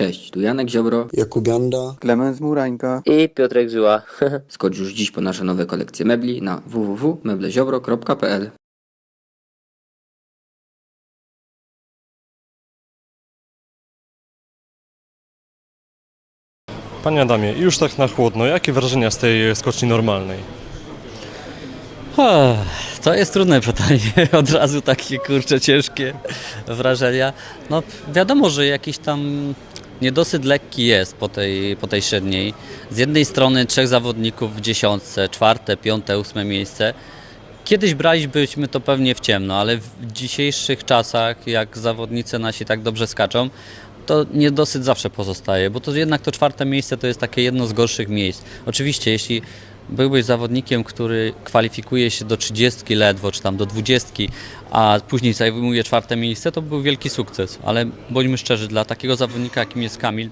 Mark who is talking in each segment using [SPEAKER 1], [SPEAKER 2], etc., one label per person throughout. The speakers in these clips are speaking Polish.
[SPEAKER 1] Cześć, tu Janek Ziobro.
[SPEAKER 2] Jakub Janda,
[SPEAKER 3] Klemens Murańka.
[SPEAKER 4] I Piotrek Żyła.
[SPEAKER 1] Skocz już dziś po nasze nowe kolekcje mebli na www.mebleziobro.pl
[SPEAKER 5] Panie Adamie, już tak na chłodno, jakie wrażenia z tej skoczni normalnej?
[SPEAKER 6] O, to jest trudne pytanie. Od razu takie kurcze, ciężkie wrażenia. No wiadomo, że jakiś tam niedosyt lekki jest po tej, po tej średniej. Z jednej strony trzech zawodników w dziesiątce, czwarte, piąte, ósme miejsce. Kiedyś bralibyśmy to pewnie w ciemno, ale w dzisiejszych czasach, jak zawodnicy nasi tak dobrze skaczą, to niedosyt zawsze pozostaje, bo to jednak to czwarte miejsce to jest takie jedno z gorszych miejsc. Oczywiście, jeśli byłbyś zawodnikiem, który kwalifikuje się do 30 ledwo, czy tam do 20, a później zajmuje czwarte miejsce, to był wielki sukces. Ale bądźmy szczerzy, dla takiego zawodnika, jakim jest Kamil,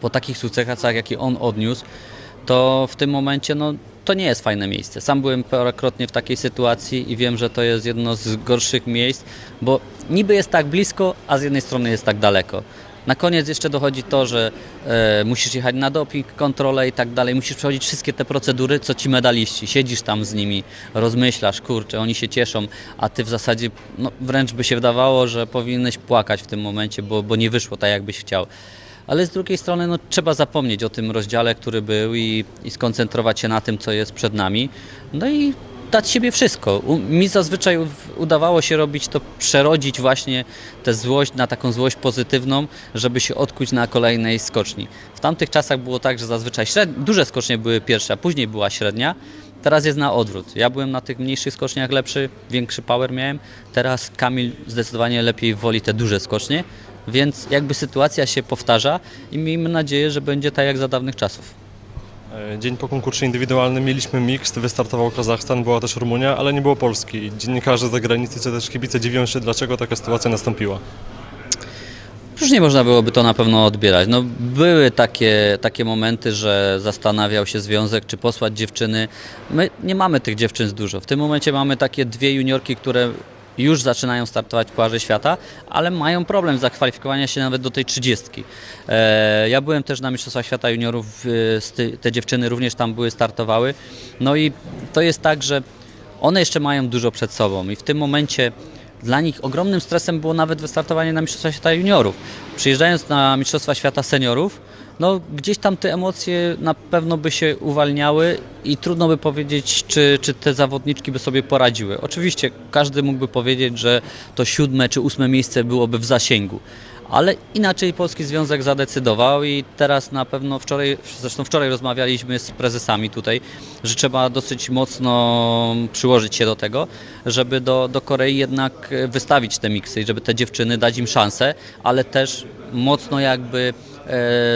[SPEAKER 6] po takich sukcesach, jaki on odniósł, to w tym momencie no, to nie jest fajne miejsce. Sam byłem parokrotnie w takiej sytuacji i wiem, że to jest jedno z gorszych miejsc, bo niby jest tak blisko, a z jednej strony jest tak daleko. Na koniec jeszcze dochodzi to, że e, musisz jechać na doping, kontrolę i tak dalej. Musisz przechodzić wszystkie te procedury, co ci medaliści. Siedzisz tam z nimi, rozmyślasz, kurczę, oni się cieszą, a ty w zasadzie no, wręcz by się wydawało, że powinieneś płakać w tym momencie, bo, bo nie wyszło tak, jakbyś chciał ale z drugiej strony no, trzeba zapomnieć o tym rozdziale, który był i, i skoncentrować się na tym, co jest przed nami. No i dać siebie wszystko. Mi zazwyczaj udawało się robić to, przerodzić właśnie tę złość na taką złość pozytywną, żeby się odkuć na kolejnej skoczni. W tamtych czasach było tak, że zazwyczaj śred... duże skocznie były pierwsze, a później była średnia. Teraz jest na odwrót. Ja byłem na tych mniejszych skoczniach lepszy, większy power miałem. Teraz Kamil zdecydowanie lepiej woli te duże skocznie, więc jakby sytuacja się powtarza i miejmy nadzieję, że będzie tak jak za dawnych czasów.
[SPEAKER 5] E, Dzień po konkursie indywidualnym mieliśmy mixed, wystartował Kazachstan, była też Rumunia, ale nie było Polski. Dziennikarze z zagranicy czy też kibice dziwią się, dlaczego taka sytuacja nastąpiła.
[SPEAKER 6] Już nie można byłoby to na pewno odbierać. No, były takie, takie momenty, że zastanawiał się związek, czy posłać dziewczyny. My nie mamy tych dziewczyn dużo. W tym momencie mamy takie dwie juniorki, które już zaczynają startować w Pucharze Świata, ale mają problem zakwalifikowania się nawet do tej trzydziestki. E, ja byłem też na Mistrzostwach Świata Juniorów, te dziewczyny również tam były, startowały. No i to jest tak, że one jeszcze mają dużo przed sobą i w tym momencie dla nich ogromnym stresem było nawet wystartowanie na Mistrzostwa Świata Juniorów. Przyjeżdżając na Mistrzostwa Świata Seniorów, no gdzieś tam te emocje na pewno by się uwalniały i trudno by powiedzieć, czy, czy te zawodniczki by sobie poradziły. Oczywiście każdy mógłby powiedzieć, że to siódme czy ósme miejsce byłoby w zasięgu. Ale inaczej Polski Związek zadecydował i teraz na pewno wczoraj, zresztą wczoraj rozmawialiśmy z prezesami tutaj, że trzeba dosyć mocno przyłożyć się do tego, żeby do, do Korei jednak wystawić te miksy i żeby te dziewczyny dać im szansę, ale też mocno jakby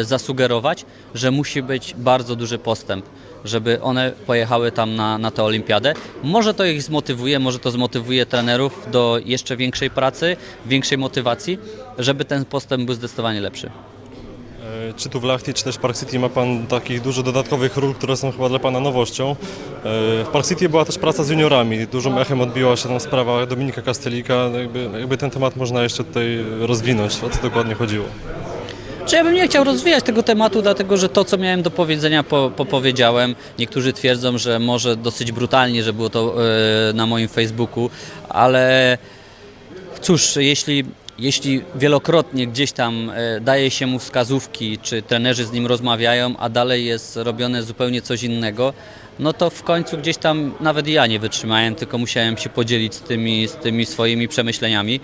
[SPEAKER 6] zasugerować, że musi być bardzo duży postęp żeby one pojechały tam na, na tę olimpiadę. Może to ich zmotywuje, może to zmotywuje trenerów do jeszcze większej pracy, większej motywacji, żeby ten postęp był zdecydowanie lepszy.
[SPEAKER 5] E, Czy tu w Lachti, czy też Park City ma Pan takich dużo dodatkowych ról, które są chyba dla Pana nowością. E, W Park City była też praca z juniorami. Dużym echem odbiła się tam sprawa Dominika Kastelika. Jakby, jakby ten temat można jeszcze tutaj rozwinąć, o co dokładnie chodziło.
[SPEAKER 6] Czy ja bym nie chciał rozwijać tego tematu, dlatego że to, co miałem do powiedzenia, po, popowiedziałem. Niektórzy twierdzą, że może dosyć brutalnie, że było to e, na moim Facebooku, ale cóż, jeśli, jeśli wielokrotnie gdzieś tam e, daje się mu wskazówki, czy trenerzy z nim rozmawiają, a dalej jest robione zupełnie coś innego, no to w końcu gdzieś tam nawet ja nie wytrzymałem, tylko musiałem się podzielić z tymi, z tymi swoimi przemyśleniami.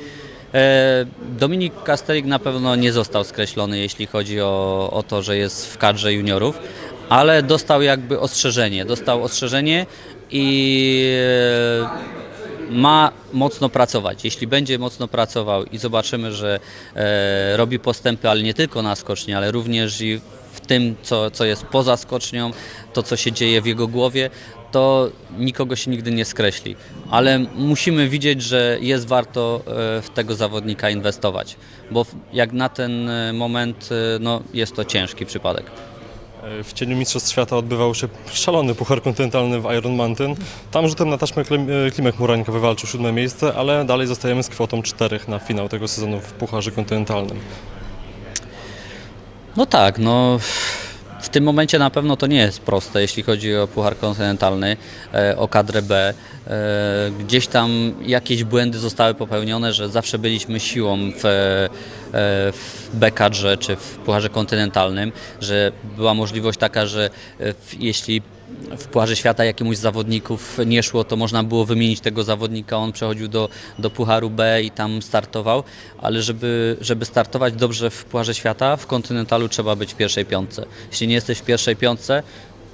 [SPEAKER 6] E, Dominik Kastelik na pewno nie został skreślony, jeśli chodzi o, o to, że jest w kadrze juniorów, ale dostał jakby ostrzeżenie. Dostał ostrzeżenie i e, ma mocno pracować. Jeśli będzie mocno pracował i zobaczymy, że e, robi postępy, ale nie tylko na skoczni, ale również i w tym, co, co jest poza skocznią, to co się dzieje w jego głowie, to nikogo się nigdy nie skreśli. Ale musimy widzieć, że jest warto e, w tego zawodnika inwestować, bo jak na ten e, moment e, no, jest to ciężki przypadek.
[SPEAKER 5] W cieniu Mistrzostw Świata odbywał się szalony puchar kontynentalny w Iron Mountain. Tam rzutem na taśmę Klim- Klimek Murańka wywalczył siódme miejsce, ale dalej zostajemy z kwotą czterech na finał tego sezonu w pucharze kontynentalnym.
[SPEAKER 6] No tak, no tym momencie na pewno to nie jest proste, jeśli chodzi o Puchar Kontynentalny, e, o kadrę B. E, Gdzieś tam jakieś błędy zostały popełnione, że zawsze byliśmy siłą w, e, w B kadrze czy w Pucharze Kontynentalnym, że była możliwość taka, że jeśli w Pucharze Świata jakiemuś z zawodników nie szło, to można było wymienić tego zawodnika, on przechodził do, do Pucharu B i tam startował, ale żeby, żeby startować dobrze w Pucharze Świata, w Kontynentalu trzeba być w pierwszej piątce. Jeśli nie jesteś w pierwszej piątce,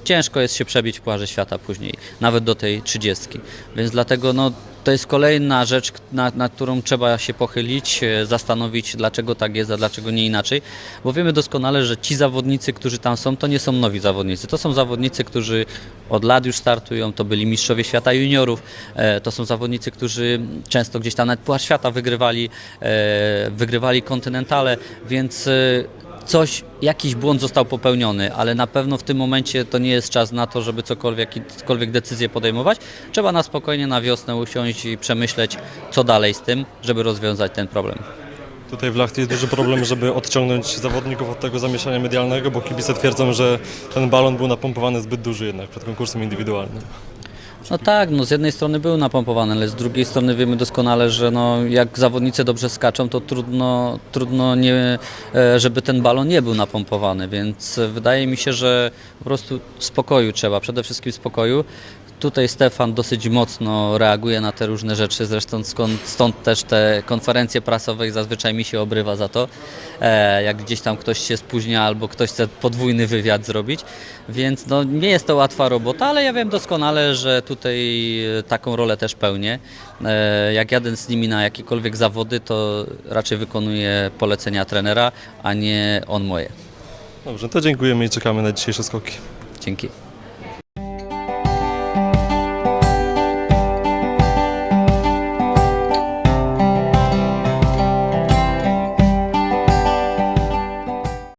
[SPEAKER 6] ciężko jest się przebić w Pucharze Świata później, nawet do tej trzydziestki. Więc dlatego no, to jest kolejna rzecz, na, na którą trzeba się pochylić, e, zastanowić, dlaczego tak jest, a dlaczego nie inaczej, bo wiemy doskonale, że ci zawodnicy, którzy tam są, to nie są nowi zawodnicy. To są zawodnicy, którzy od lat już startują, to byli mistrzowie świata juniorów, e, to są zawodnicy, którzy często gdzieś tam nawet Puchar Świata wygrywali, e, wygrywali kontynentale, więc coś, jakiś błąd został popełniony, ale na pewno w tym momencie to nie jest czas na to, żeby cokolwiek, jakiekolwiek decyzję podejmować. Trzeba na spokojnie na wiosnę usiąść i przemyśleć, co dalej z tym, żeby rozwiązać ten problem.
[SPEAKER 5] Tutaj w Lachty jest duży problem, żeby odciągnąć zawodników od tego zamieszania medialnego, bo kibice twierdzą, że ten balon był napompowany zbyt duży jednak przed konkursem indywidualnym.
[SPEAKER 6] No tak, no z jednej strony był napompowany, ale z drugiej strony wiemy doskonale, że no, jak zawodnicy dobrze skaczą, to trudno, trudno nie, e, żeby ten balon nie był napompowany, więc wydaje mi się, że po prostu spokoju trzeba, przede wszystkim spokoju. Tutaj Stefan dosyć mocno reaguje na te różne rzeczy, zresztą skąd, stąd też te konferencje prasowe i zazwyczaj mi się obrywa za to, e, jak gdzieś tam ktoś się spóźnia albo ktoś chce podwójny wywiad zrobić, więc no, nie jest to łatwa robota, ale ja wiem doskonale, że tutaj e, taką rolę też pełnię. E, jak jadę z nimi na jakiekolwiek zawody, to raczej wykonuję polecenia trenera, a nie on moje.
[SPEAKER 5] Dobrze, to dziękujemy i czekamy na dzisiejsze skoki.
[SPEAKER 6] Dzięki.